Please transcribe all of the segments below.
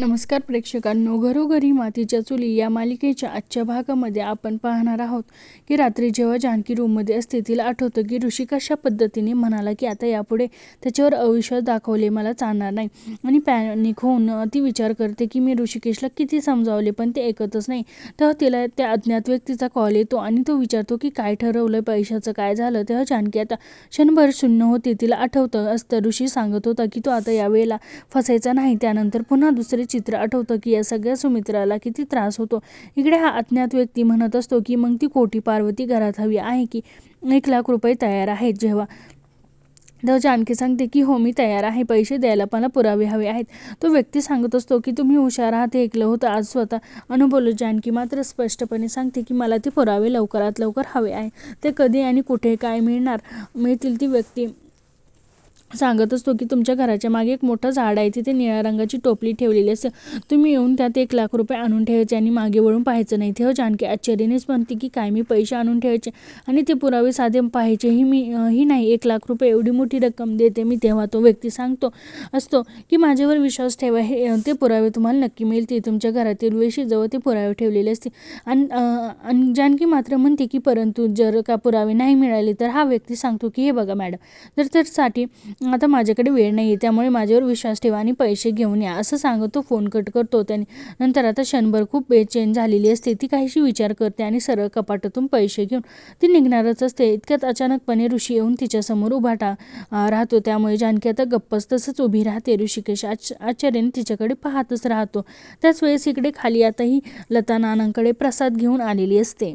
नमस्कार प्रेक्षकांनो घरोघरी मातीच्या चुली या मालिकेच्या आजच्या भागामध्ये आपण पाहणार आहोत की रात्री जेव्हा जानकी रूममध्ये असते तिला आठवतं की ऋषी कशा पद्धतीने म्हणाला की आता यापुढे त्याच्यावर अविश्वास दाखवले मला चालणार नाही. आणि पॅनिक होऊन ती विचार करते की मी ऋषिकेशला किती समजावले पण ते ऐकतच नाही. तेव्हा तिला त्या अज्ञात व्यक्तीचा कॉल येतो आणि तो विचारतो की काय ठरवलं पैशाचं काय झालं? तेव्हा जानकी आता क्षणभर शून्य होते तिला आठवतं. असतं ऋषी सांगत होता की तो आता यावेळेला फसायचा नाही त्यानंतर पुन्हा दुसरे चित्र आठवतं की या सगळ्या सुमित्राला किती त्रास होतो. इकडे हा अज्ञात व्यक्ती म्हणत असतो की मग ती कोटी पार्वती घरात हवी आहे की? एक लाख रुपये तयार आहेत जेव्हा. तेव्हा जानकी सांगते की हो मी तयार आहे. पैसे द्यायला मला पुरावे हवे आहेत. तो व्यक्ती सांगत असतो की तुम्ही हुशार आहात. हे ऐकलं होतं. आज स्वतः अनुभवलं जानकी मात्र स्पष्टपणे सांगते की मला ते पुरावे लवकरात लवकर हवे आहे. ते कधी आणि कुठे काय मिळणार? मिळतील ती व्यक्ती. सांगत असतो की तुमच्या घराच्या मागे एक मोठं झाड आहे तिथे निळ्या रंगाची टोपली ठेवलेली असते. तुम्ही येऊन त्यात एक लाख रुपये आणून ठेवायचे आणि मागे वळून पाहायचं नाही. तेव्हा जानकी आश्चर्यानेच म्हणते की काय मी पैसे आणून ठेवायचे आणि ते पुरावे साधे पाहायचे. ही मी ही नाही एक लाख रुपये एवढी मोठी रक्कम देते मी तेव्हा तो व्यक्ती सांगतो असतो की माझ्यावर विश्वास ठेवा हे ते पुरावे तुम्हाला नक्की मिळते तुमच्या घरातील वेशी जवळ ते पुरावे ठेवलेले असते आणि आणि जानकी मात्र म्हणते की परंतु जर का पुरावे नाही मिळाले तर हा व्यक्ती सांगतो की हे बघा मॅडम जर त्यासाठी आता माझ्याकडे वेळ नाही आहे त्यामुळे माझ्यावर विश्वास ठेवा आणि पैसे घेऊन या असं सांगत तो फोन कट करतो त्याने. नंतर आता क्षणभर खूप बेचैन झालेली असते. ती काहीशी विचार करते आणि सरळ कपाटातून पैसे घेऊन ती निघणारच असते. इतक्यात अचानकपणे ऋषी येऊन तिच्यासमोर उभा टा राहतो. त्यामुळे जानकी आता गप्पच तसंच उभी राहते. ऋषिकेश आच आश्चर्याने तिच्याकडे पाहतच राहतो. त्याच वेळेस इकडे खाली आताही लता नानांकडे प्रसाद घेऊन आलेली असते.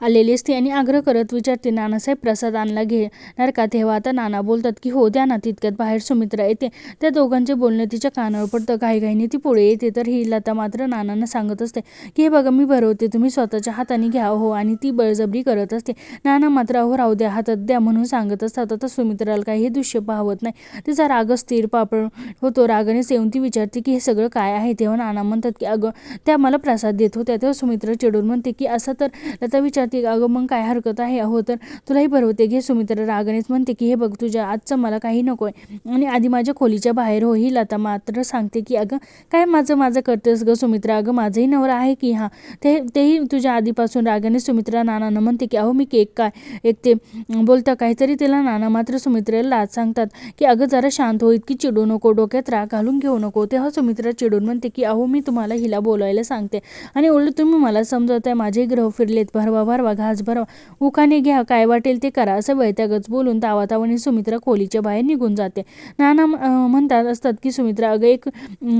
आलेली असते आणि आग्रह करत विचारते नानासाहेब प्रसाद आणला घेणार का तेव्हा आता नाना बोलतात की हो द्या ना तितक्यात बाहेर सुमित्रा येते. त्या दोघांचे बोलणं तिच्या कानावर पडतं. घाईघाईने ती पुढे येते. तर ही लता मात्र नानांना सांगत असते की हे बघा मी भरवते. तुम्ही स्वतःच्या हाताने घ्या. हो आणि ती बळजबरी करत असते. नाना मात्र अहो राहू द्या. हातात द्या म्हणून सांगत असतात. आता सुमित्राला काही हे दृश्य पाहवत नाही. तिचा राग स्थिर पापड होतो. रागानेच येऊन ती विचारते की हे सगळं काय आहे? तेव्हा नाना म्हणतात की अगं त्या मला प्रसाद देत होत्या. तेव्हा सुमित्रा चिडून म्हणते की असं तर लता विचार विचारते अगं मग काय हरकत आहे? अहो तर तुलाही भरवते घे सुमित्रा रागानेच म्हणते की हे बघ तुझ्या आजचं मला काही नको आहे आणि आधी माझ्या खोलीच्या बाहेर हो ही लता मात्र सांगते की अगं काय माझं माझं करतेस गं सुमित्रा? अगं माझंही नवरा आहे की हां? ते तेही तुझ्या आधीपासून रागाने सुमित्रा नानानं म्हणते की अहो मी केक काय? एक ते बोलता काहीतरी तिला नाना मात्र सुमित्रेला लाज सांगतात की अगं जरा शांत हो इतकी चिडू नको डोक्यात राग घालून घेऊ नको. तेव्हा सुमित्रा चिडून म्हणते की अहो मी तुम्हाला हिला बोलायला सांगते. आणि उलट तुम्ही मला समजवताय माझे ग्रह फिरलेत भरवा. भरवा घास भरवा उखाने घ्या काय वाटेल ते करा असं वैतागच बोलून तावातावाने सुमित्रा खोलीच्या बाहेर निघून जाते. नाना म्हणतात असतात की सुमित्रा अगं एक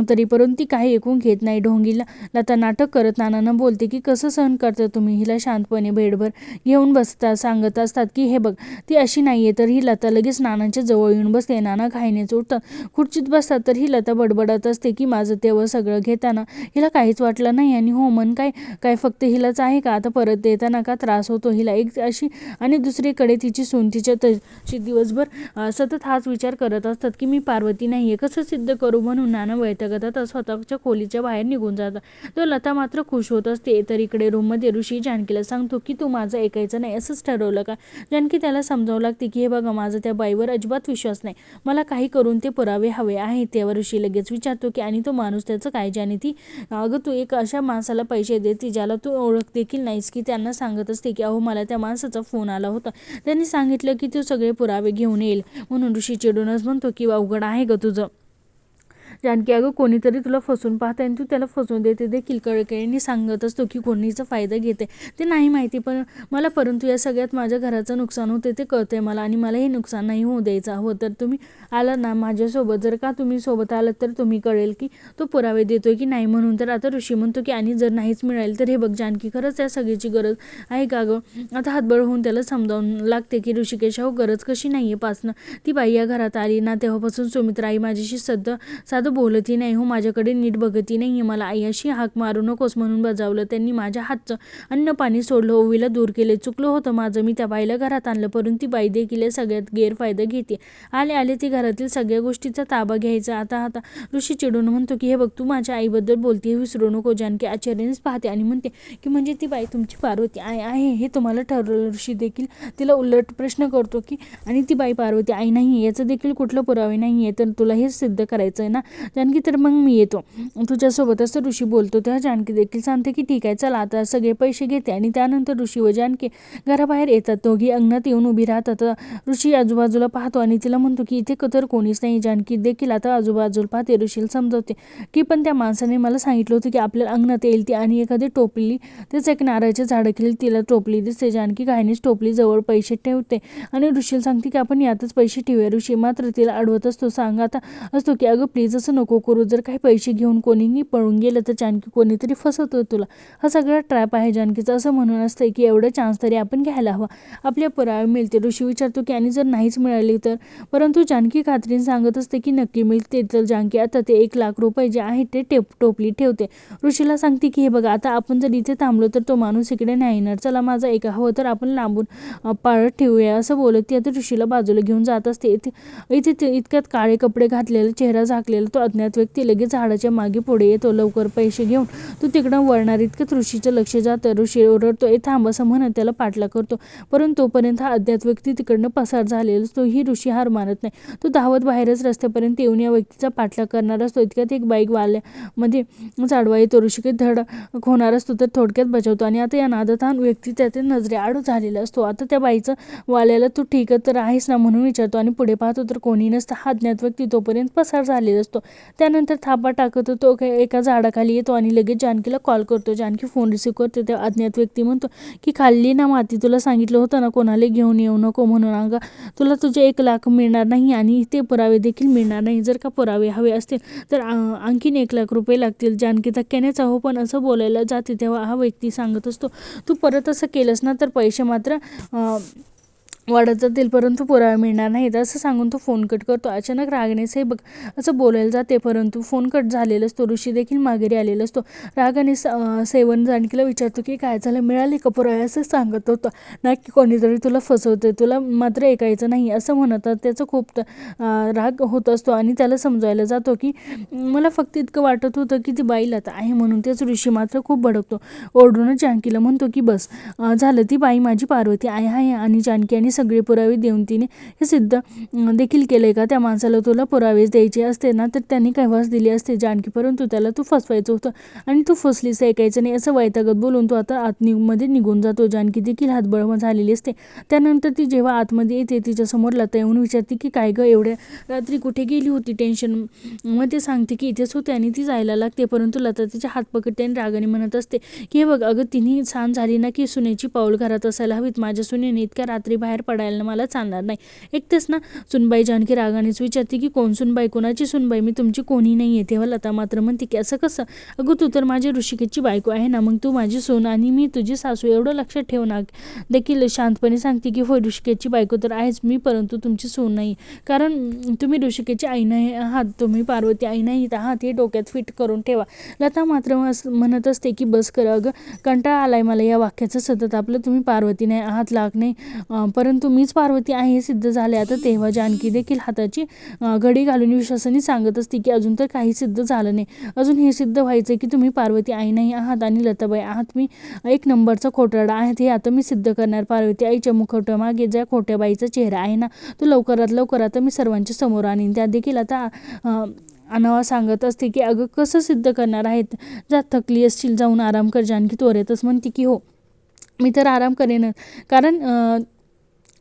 तरी परंतु ती काही ऐकून घेत नाही ढोंगीला. लता नाटक करत नानांना बोलते की कसं सहन करता तुम्ही? हिला शांतपणे भेटभर घेऊन बसता सांगत असतात की हे बघ ती अशी नाही आहे तर ही लता लगेच नानांच्या जवळ येऊन बसते. नाना घाईनेच उठतात खुर्चीत बसतात तर ही लता बडबडत असते की माझं तेव्हा सगळं घेताना हिला काहीच वाटलं नाही आणि हो मन काय काय फक्त हिलाच आहे का? आता परत येताना का त्रास होतो हिला. एक अशी आणि दुसरीकडे तिची सून तिच्या तशी दिवसभर सतत हाच विचार करत असतात की मी पार्वती नाही आहे कसं सिद्ध करू म्हणून नाना वैतगतात. आता स्वतःच्या खोलीच्या बाहेर निघून जातात. तर लता मात्र खुश होत असते. तर इकडे रूममध्ये ऋषी जानकीला सांगतो की तू माझं ऐकायचं नाही असंच ठरवलं का? जानकी त्याला समजावं लागते की हे बघा माझा त्या बाईवर अजिबात विश्वास नाही. मला काही करून ते पुरावे हवे आहे तेव्हा ऋषी लगेच विचारतो की आणि तो माणूस त्याचं काय ज्याने ती? अगं तू एक अशा माणसाला पैसे देते ज्याला तू ओळख देखील नाहीस की त्यांना सांग सांगत असते की अहो मला त्या माणसाचा फोन आला होता. त्यांनी सांगितलं की तू सगळे पुरावे घेऊन येईल. म्हणून ऋषी चिडूनच म्हणतो की अवघड आहे ग तुझं. जानकी अगं कोणीतरी तुला फसून पाहते आणि तू त्याला फसून देते. देखील कळकळीने सांगत असतो की कोणीचा फायदा घेते. ते नाही माहिती पण मला परंतु या सगळ्यात माझ्या घराचं नुकसान होते ते कळतंय मला आणि मला हे नुकसान नाही होऊ द्यायचं. हो तर तुम्ही आला ना माझ्यासोबत. जर का तुम्ही सोबत आलात तर तुम्ही कळेल की तो पुरावे देतोय की नाही म्हणून. तर आता ऋषी म्हणतो की आणि जर नाहीच मिळालं तर हे बघ जानकी खरंच या सगळीची गरज आहे का गं? आता हातबळ होऊन त्याला समजावून लागते की ऋषिकेश हो गरज कशी नाही आहे पासनं. ती बाई या घरात आली ना तेव्हापासून सुमित्राई आई माझ्याशी सध्या साधं साधं बोलतही नाही हो माझ्याकडे नीट बघतही नाही मला आई अशी हाक मारू नकोस म्हणून बजावलं त्यांनी माझ्या हातचं. अन्न पाणी सोडलं ओवीला दूर केले. चुकलं होतं माझं मी त्या बाईला घरात आणलं परंतु ती बाई देखील या सगळ्यात गैरफायदा घेते. आले आले ती घरातील सगळ्या गोष्टीचा ताबा घ्यायचा. आता आता ऋषी चिडून म्हणतो की हे बघ तू माझ्या आईबद्दल बोलते हे विसरू नको जानकी आश्चर्यानेच पाहते आणि म्हणते की म्हणजे ती बाई तुमची पार्वती आई आहे हे तुम्हाला ठरवलं. ऋषी देखील तिला उलट प्रश्न करतो की आणि ती बाई पार्वती आई नाही याचं देखील कुठलं पुरावे नाही आहे तर तुला हे सिद्ध करायचं आहे ना? जानकी तर मग मी येतो. तुझ्यासोबतच तर ऋषी बोलतो तेव्हा जानकी देखील सांगते की ठीक आहे चला आता सगळे पैसे घेते आणि त्यानंतर ऋषी व जानकी घराबाहेर येतात. दोघी अंगणात येऊन उभी राहतात. ऋषी आजूबाजूला पाहतो आणि तिला म्हणतो की इथे तर कोणीच नाही जानकी देखील आता आजूबाजूला पाहते. ऋषीला समजवते की पण त्या माणसाने मला सांगितलं होतं की आपल्याला अंगणात येईल ती आणि एखादी टोपली तेच एक नारळाचे झाड केली तिला टोपली दिसते. जानकी घाईनेच टोपली जवळ पैसे ठेवते आणि ऋषीला सांगते की आपण यातच पैसे ठेवूया. ऋषी मात्र तिला अडवत असतो सांग आता असतो की अगं प्लीज असं नको करू. जर काही पैसे घेऊन कोणीही पळून गेलं तर जानकी कोणीतरी फसवतो तुला. हा सगळा ट्रॅप आहे जानकीचा. असं म्हणून असतं की एवढं चान्स तरी आपण घ्यायला हवा. आपल्या पुरावे मिळते. ऋषी विचारतो की आणि जर नाहीच मिळाली तर? परंतु जानकी खात्रीने सांगत असते की नक्की मिळते तर जानकी आता ते एक लाख रुपये जे आहेत ते टेप टोपली ठेवते. ऋषीला सांगते की हे बघा आता आपण जर इथे थांबलो तर तो माणूस इकडे नाही येणार. चला माझा एका हवं तर आपण लांबून पाळत ठेवूया. असं बोलत ती आता ऋषीला बाजूला घेऊन जात असते. इथे इथे ते इतक्यात काळे कपडे घातलेले चेहरा झाकलेला तो अज्ञात व्यक्ती लगेच झाडाच्या मागे पुढे येतो लवकर पैसे घेऊन. तो तिकडं वळणार इतकंच ऋषीचं लक्ष जातं. ऋषी ओरडतो ए थांब असं म्हणत त्याला पाठला करतो. परंतु तोपर्यंत हा अज्ञात व्यक्ती तिकडनं पसार झालेला असतो. ही ऋषी हार मानत नाही. तो धावत बाहेरच रस्त्यापर्यंत येऊन या व्यक्तीचा पाठला करणार असतो. इतक्यात एक बाईक वाल्यामध्ये चाडवा येतो. ऋषिकेत धड होणार असतो तर थोडक्यात बचावतो. आणि आता या नादात हा व्यक्ती त्याचे नजरे आडू झालेला असतो. आता त्या बाईचं वाल्याला तू ठीक तर आहेस ना? म्हणून विचारतो. आणि पुढे पाहतो तर कोणी नसतं. हा अज्ञात व्यक्ती तोपर्यंत पसार झालेला असतो. त्यानंतर थापा टाकतो तो एका झाडाखाली येतो आणि लगेच जानकीला कॉल करतो. जानकी फोन रिसीव्ह करते. तेव्हा अज्ञात व्यक्ती म्हणतो की खाल्ली ना माती तुला सांगितलं होतं ना कोणाला घेऊन येऊ नको म्हणून. अगं तुला तुझे एक लाख मिळणार नाही आणि ते पुरावे देखील मिळणार नाही. जर का पुरावे हवे असतील तर आणखीन एक लाख रुपये लागतील. जानकी धक्क्यानेच अहो पण असं बोलायला जाते तेव्हा हा व्यक्ती सांगत असतो तू परत असं केलंस ना तर पैसे मात्र वाढत जातील परंतु पुरावे मिळणार नाहीत असं सांगून तो फोन कट करतो. अचानक रागाने से बघ असं बोलायला जाते परंतु फोन कट झालेला असतो ऋषी देखील माघारी आलेला असतो. रागाने स- सेवन जानकीला विचारतो की काय झालं मिळाले का पुरावे? असं सांगत होतं. ना की कोणीतरी तुला फसवते तुला मात्र ऐकायचं नाही असं म्हणतात त्याचं खूप राग होत असतो आणि त्याला समजायला जातो की मला फक्त इतकं वाटत होतं की ती बाई लता आहे म्हणून तेच ऋषी मात्र खूप भडकतो. ओरडूनच जानकीला म्हणतो की बस झालं ती बाई माझी पार्वती आहे आहे आणि जानकी आणि सगळे पुरावे देऊन तिने हे सिद्ध देखील केले का? त्या माणसाला तुला पुरावेच द्यायचे असते ना तर त्यांनी कैवास दिली असते जानकी. परंतु त्याला तू फसवायचं होतं आणि तू फसलीस ऐकायचं नाही असं वैतागत बोलून तो आता आत निघून जातो. जानकी देखील हातबळम झालेली असते. त्यानंतर ती जेव्हा आतमध्ये येते तिच्यासमोर लता येऊन विचारते की काय गं एवढ्या रात्री कुठे गेली होती टेन्शन मग ते सांगते की इथेच होते आणि ती जायला लागते. परंतु लता तिच्या हात पकडते आणि रागाने म्हणत असते की हे बघ अगं तिने छान झाली ना की सुनेची पाऊल घरात असायला हवीत. माझ्या सुनेने इतक्या रात्री बाहेर पडायला मला चालणार नाही. एकटेच ना? सुनबाई जानकी रागानेच विचारते की कोण सुनबाई? कोणाची सुनबाई? मी तुमची कोणी नाही आहे तेव्हा लता मात्र म्हणते की असं कसं? अगं तू तर माझी ऋषिकेची बायको आहे ना मग तू माझी सून आणि मी तुझी सासू एवढं लक्षात ठेव ना. देखील शांतपणे सांगते की होय ऋषिकेची बायको तर आहेच मी परंतु तुमची सून नाही. कारण तुम्ही ऋषिकेची आई नाही आहात तुम्ही पार्वती आई नाहीत आहात हे डोक्यात फिट करून ठेवा. लता मात्र म्हणत असते की बस कर अगं कंटाळा आलाय मला या वाक्याचं. सतत आपलं तुम्ही पार्वती नाही आहात लाग नाही अं, परंतु मीच पार्वती आहे हे सिद्ध झाले आता तेव्हा जानकी देखील हाताची घडी घालून विश्वासाने सांगत असते की अजून तर काही सिद्ध झालं नाही. अजून हे सिद्ध व्हायचं की तुम्ही पार्वती आई नाही आहात आणि लताबाई आहात. मी एक नंबरचा खोटराडा आहेत हे आता मी सिद्ध करणार. पार्वती आईच्या मुखवट्यामागे ज्या खोट्या बाईचा चेहरा आहे ना तो लवकरात लवकर आता मी सर्वांच्या समोर आणीन. त्या देखील आता अं, अनवा सांगत असते की अगं कसं सिद्ध करणार आहेत? जा थकली असशील जाऊन आराम कर. जानकी त्वरेतच म्हणते की हो मी तर आराम करेनच. कारण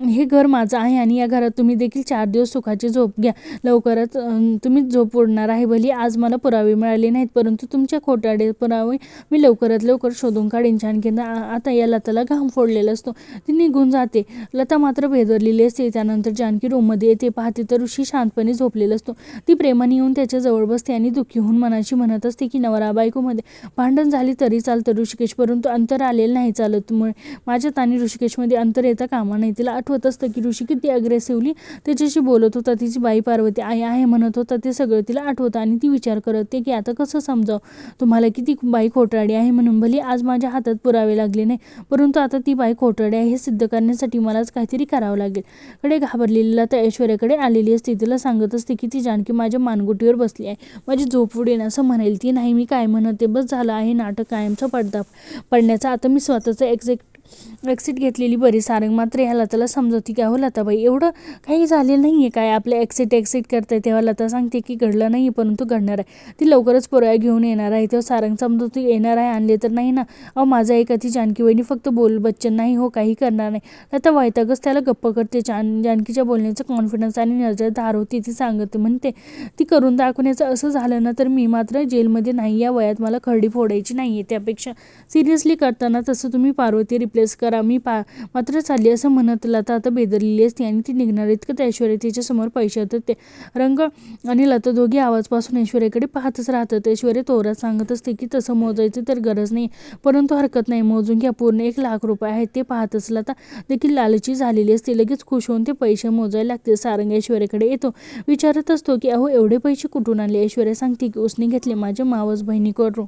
हे घर माझं आहे आणि या घरात तुम्ही देखील चार दिवस सुखाची झोप घ्या. लवकरच तुम्ही झोप उडणार आहे. भली आज मला पुरावे मिळाले नाहीत परंतु तुमच्या खोटाडे पुरावे मी लवकरात लवकर शोधून काढीन. छान आ- आता या लताला घाम फोडलेला असतो. ती निघून जाते. लता मात्र भेदरलेली असते. त्यानंतर जानकी रूममध्ये येते. पाहते तर ऋषी शांतपणे झोपलेला असतो. ती प्रेमाने येऊन त्याच्याजवळ बसते आणि दुःखी होऊन मनाशी म्हणत असते की नवरा बायकोमध्ये भांडण झाली तरी चालतं ऋषिकेश परंतु अंतर आलेलं नाही चालत. मुळे माझ्यात आणि ऋषिकेशमध्ये अंतर येता कामा नाही तिला आठवत असतं की ऋषी किती अग्रेसिव्हली त्याच्याशी बोलत होता तिची बाई पार्वती आई आहे म्हणत होता ते सगळं तिला आठवतं आणि ती विचार करते की आता कसं समजावं? तुम्हाला किती बाई खोटाडी आहे म्हणून भले आज माझ्या हातात पुरावे लागले नाही परंतु आता ती बाई खोटाडी आहे हे सिद्ध करण्यासाठी मलाच काहीतरी करावं लागेल. कडे घाबरलेली लता ऐश्वर्याकडे आलेली असते तिला सांगत असते की ती जानकी माझ्या मानगुटीवर बसली आहे. माझी झोप उडेन असं म्हणेल ती नाही मी काय म्हणते? बस झालं आहे नाटक कायमचा पडदा पडण्याचा. आता मी स्वतःचं एक्झॅक्ट ॲक्सिट घेतलेली बरी सारंग. मात्र ह्या लताला समजवते की अहो लताबाई एवढं काही झालेलं नाही आहे काय? आपलं ॲक्सिट ॲक्सिट करताय तेव्हा लता सांगते की घडलं नाही परंतु घडणार आहे. ती लवकरच पोराया घेऊन येणार आहे. तेव्हा सारंग समजवते येणार आहे आणले तर नाही ना. अहो माझा एक अति जानकी वहिनी फक्त बोल बच्चन नाही हो काही करणार नाही. आता वैतागच त्याला गप्प करते. जान जानकीच्या बोलण्याचं कॉन्फिडन्स आणि नजर धार होती ती सांगते म्हणते ती करून दाखवण्याचं असं झालं ना तर मी मात्र जेलमध्ये नाही. या वयात मला खरडी फोडायची नाही आहे त्यापेक्षा सिरियसली करताना तसं तुम्ही पार्वती रिप रिप्लेस करा. मी पा मात्र चालली असं म्हणत लता आता बेदरलेली असते आणि ती निघणार. इतकं त्या ऐश्वर्या तिच्यासमोर पैसे येतात ते रंग आणि लता दोघी आवाजपासून ऐश्वर्याकडे पाहतच राहतात. ऐश्वर्या तोरात सांगत असते की तसं मोजायची तर गरज नाही परंतु हरकत नाही. मोजून घ्या. पूर्ण एक लाख रुपये आहेत ते पाहतच लता देखील लालची झालेली असते. लगेच खुश होऊन ते पैसे मोजायला लागते. सारंग ऐश्वर्याकडे येतो. विचारत असतो की अहो एवढे पैसे कुठून आणले? ऐश्वर्या सांगते की उसने घेतले माझ्या मावस बहिणीकडून.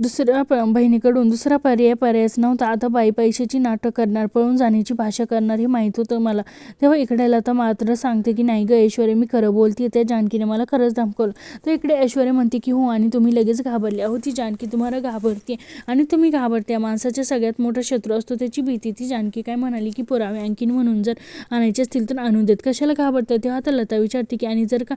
दुसऱ्या प बहिणीकडून दुसरा पर्याय पर्यायच नव्हता. आता बाई पैशाची नाटक करणार पळून जाण्याची भाषा करणार हे माहीत होतं मला. तेव्हा इकडे लता मात्र सांगते की नाही ग ऐश्वर्या मी खरं बोलते त्या जानकीने मला खरंच धमकवलं. तर इकडे ऐश्वर्या म्हणते की हो आणि तुम्ही लगेच घाबरले अहो ती जानकी तुम्हाला घाबरते आणि तुम्ही घाबरते. माणसाच्या सगळ्यात मोठा शत्रू असतो त्याची भीती. ती जानकी काय म्हणाली की पुरावे आणखीन म्हणून जर आणायचे असतील तर आणून देत कशाला घाबरते? तेव्हा आता लता विचारते की आणि जर का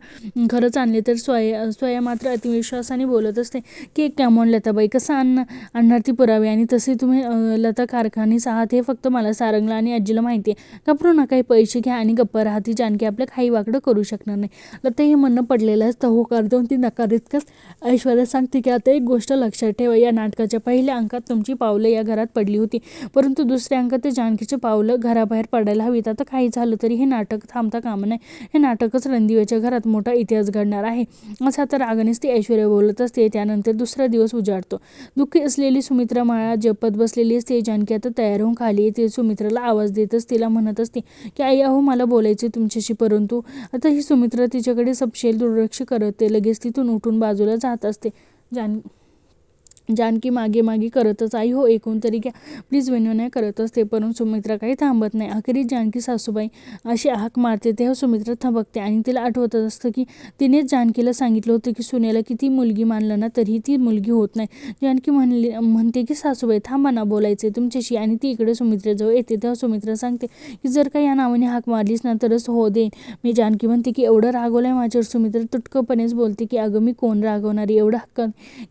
खरंच आणले तर स्वय स्वया मात्र अतिविश्वासाने बोलत असते की एक कामोन लताबाई कसं आणणं आणणार ती पुरावे? आणि तसे तुम्ही लता कारखानीस आहात हे फक्त मला सारंगला आणि आजीला माहिती आहे. घाबरू नका काही पैसे घ्या आणि गप्प राहा. ती जानकी आपल्या काही वाकडं करू शकणार नाही. लता हे म्हणणं पडलेलं असतं. होकार कर देऊन ती नकार इतकंच. ऐश्वर्या सांगते की आता एक गोष्ट लक्षात ठेवा. या नाटकाच्या पहिल्या अंकात तुमची पावलं या घरात पडली होती. परंतु दुसऱ्या अंकात ते जानकीचे पावलं घराबाहेर पडायला हवीत. आता काही झालं तरी हे नाटक थांबता कामा नाही हे नाटकच रणदिव्याच्या घरात मोठा इतिहास घडणार आहे. असं आता रागानेच ती ऐश्वर्या बोलत असते. त्यानंतर दुसरा दिवस उजाडतो. दुःखी असलेली सुमित्रा माळा जपत बसलेली असते. जानकी आता तयार होऊन खाली येते. सुमित्राला आवाज देतच तिला म्हणत असते की आई अहो मला बोलायचे तुमच्याशी परंतु आता ही सुमित्रा तिच्याकडे सपशेल दुर्लक्ष करते लगेच तिथून उठून बाजूला जात असते. जान जानकी मागे मागे करतच आई हो ऐकून तरी घ्या. प्लीज विनवण्या करत असते परंतु सुमित्रा काही थांबत नाही. अखेरीस जानकी सासूबाई अशी हाक मारते तेव्हा सुमित्रा थबकते आणि तिला आठवतच असतं की तिनेच जानकीला सांगितलं होतं की सुनेला किती मुलगी मानलं ना तरीही ती मुलगी होत नाही. जानकी म्हणली म्हणते की सासूबाई थांबा ना बोलायचे तुमच्याशी आणि ती इकडे सुमित्राजवळ येते. तेव्हा सुमित्रा सांगते की जर का या नावाने हाक मारलीस ना तरच हो देईन. मी जानकी म्हणते की एवढं रागवलं आहे माझ्यावर. सुमित्रा तुटकपणेच बोलते की अगं मी कोण रागवणारी? एवढा हक्क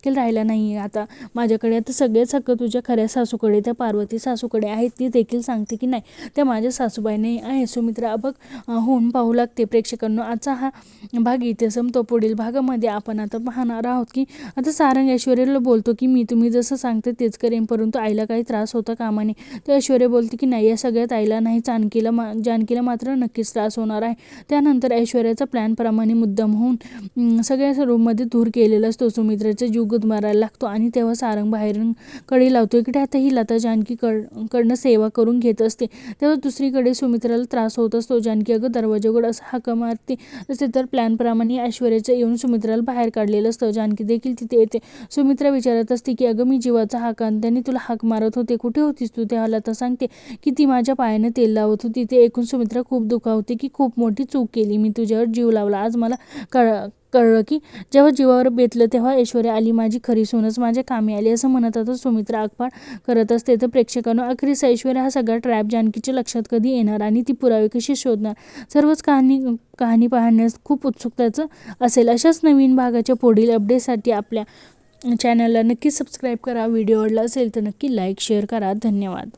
केलं राहिला नाही आता. माझ्याकडे आता सगळेच हक्क तुझ्या खऱ्या सासूकडे त्या पार्वती सासूकडे आहेत ती देखील सांगते की नाही त्या माझ्या सासूबाई नाही आहे सुमित्रा बघ होऊन पाहू लागते. प्रेक्षकांना आजचा हा भाग इथे संपतो पुढील भागामध्ये आपण आता पाहणार आहोत की आता सारंग ऐश्वर्याला बोलतो की मी तुम्ही जसं सांगते तेच करेन परंतु आईला काही त्रास होता कामाने तर ऐश्वर्या बोलते की नाही या सगळ्यात आईला नाही जानकीला मा जानकीला मात्र नक्कीच त्रास होणार आहे. त्यानंतर ऐश्वर्याचा प्लॅनप्रमाणे मुद्दाम होऊन सगळ्या रूममध्ये धूर केलेला असतो. सुमित्राचा जीव गुदमारायला लागतो आणि तेव्हा सारंग बाहेरून कडे लावतो इकडे आता ही लता जानकी कड कडनं सेवा करून घेत असते. तेव्हा दुसरीकडे सुमित्राला त्रास होत असतो. जानकी अगं दरवाजाकडे असं हाक मारते. तसे तर प्लॅनप्रमाणे ऐश्वर्याचं येऊन सुमित्राला बाहेर काढलेलं असतं. जानकी देखील तिथे येते. सुमित्रा विचारत असते की अगं मी जीवाचा हाक आणि त्याने तुला हाक मारत होते. कुठे होतीस तू? तेव्हा लता सांगते की ती माझ्या पायाने तेल लावत होती. ते ऐकून सुमित्रा खूप दुखावते की खूप मोठी चूक केली. मी तुझ्यावर जीव लावला. आज मला कळ कळलं की जेव्हा जीवावर बेतलं तेव्हा ऐश्वर्या आली माझी खरी सूनच माझ्या कामी आली असं म्हणत आता सुमित्रा आगपाड करत असते. तर प्रेक्षकांनो अखेरीस ऐश्वर्या हा सगळा ट्रॅप जानकीच्या लक्षात कधी येणार आणि ती पुरावे कशी शोधणार? सर्वच कहाणी कहाणी पाहण्यास खूप उत्सुकताचं असेल. अशाच नवीन भागाच्या पुढील अपडेटसाठी आपल्या चॅनलला नक्की सबस्क्राईब करा. व्हिडिओ आवडला असेल तर नक्की लाईक शेअर करा. धन्यवाद.